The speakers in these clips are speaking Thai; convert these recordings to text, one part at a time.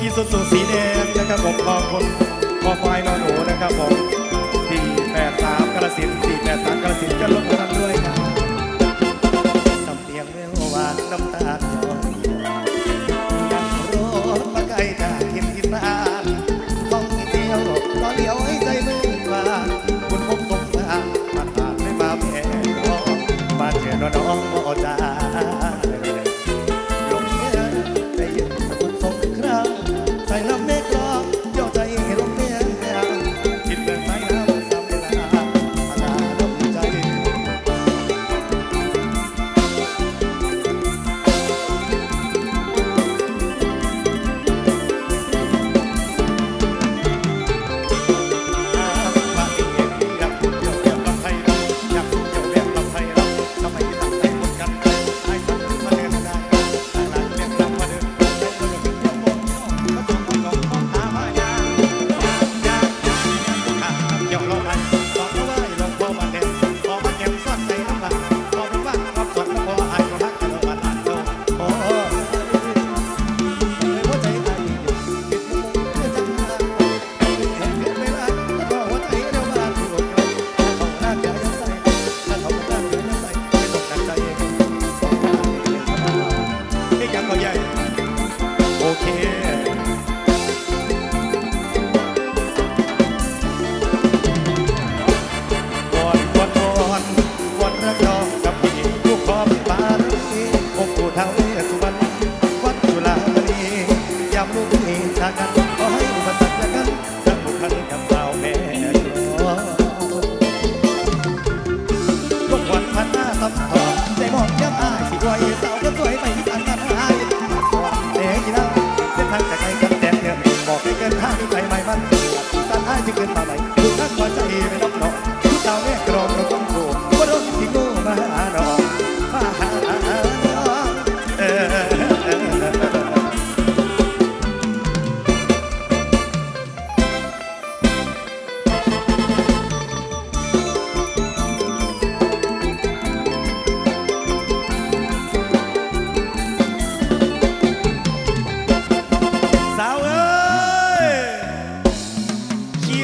อีสุสุสีแดงนะครับผมคอคนคอควานอนหนูนะครับผมสี่แปดสามกระสินสี่แปดสามกระสินจะลดกันด้วยครับสำเพียงเรื่องวานน้ำตา ใหญ่ โอเค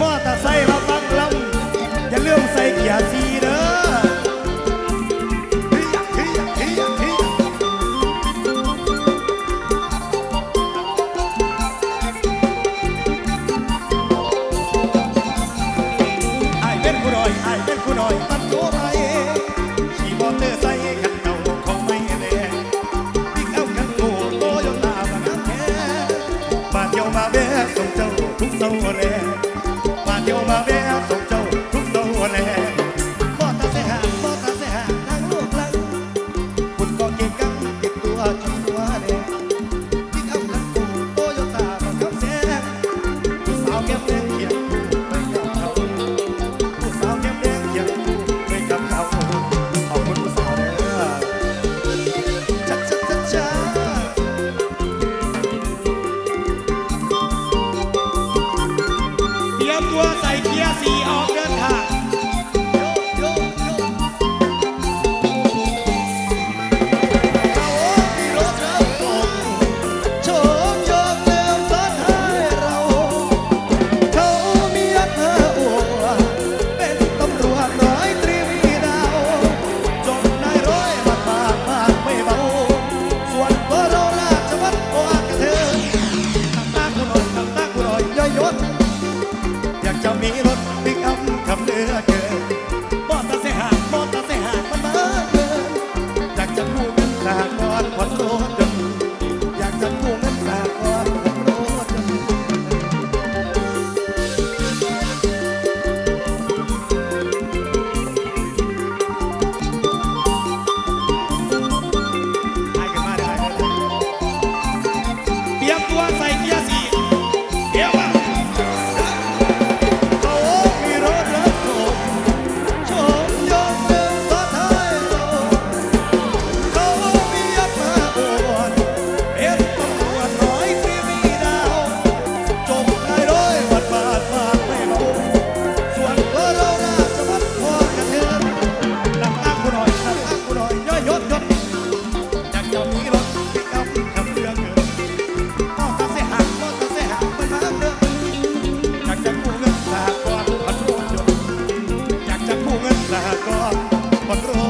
มอเตอร์ไซค์มาฟังลำอย่าเลื่อมใส่เกียร์สีเด้อไอเป็นกูหน่อยไอเป็นกูหน่ยมันโตไปขี่มอเตอร์กันเก่าขงไม่แรงวิ่งเอากันโง่โตโยต้าบางแค่บาดเดียมาแวะส่งเจ้าทุกเสาแรงากรอนบนรู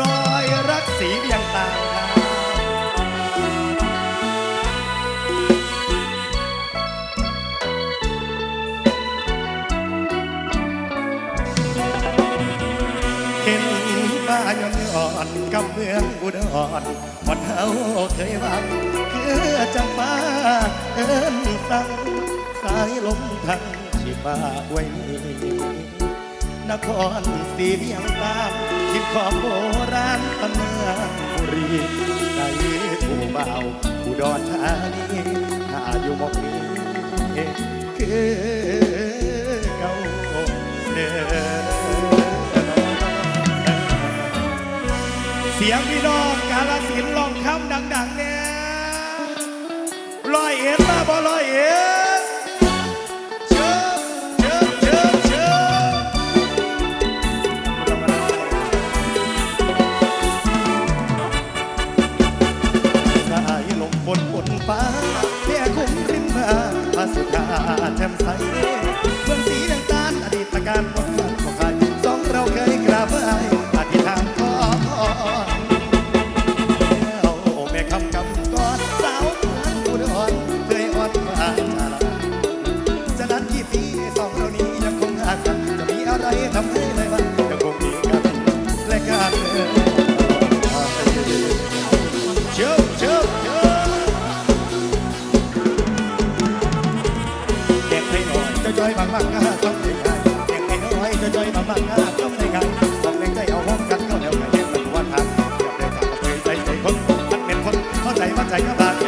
รอยรักสีเบียงตางครัเห็นบ้านย้อนย้อนกำเมืองบุดอรวันเฮาเคยวังเคือจังฟ้าเอิ้นตั้งสายลมทางที่บ้าไว้ นครสีเวียงตาคิดของโบราณตปเนืองบุรีใจผู้เบาผู้ดอนธานีถ้าอยู่มองนี้คือเก่าเดิมเสียงพี่น้องกาลสินลองคำดัง ๆ เนี่ยลอยเอ็นมาบ่ลอยเอ็นาเพื่อคุ้มริมมาพาสุดาแจ่มใสเมืองสีน้งตาลอดีตการความรักของใครสองเราเคยกราบไหว Tayabak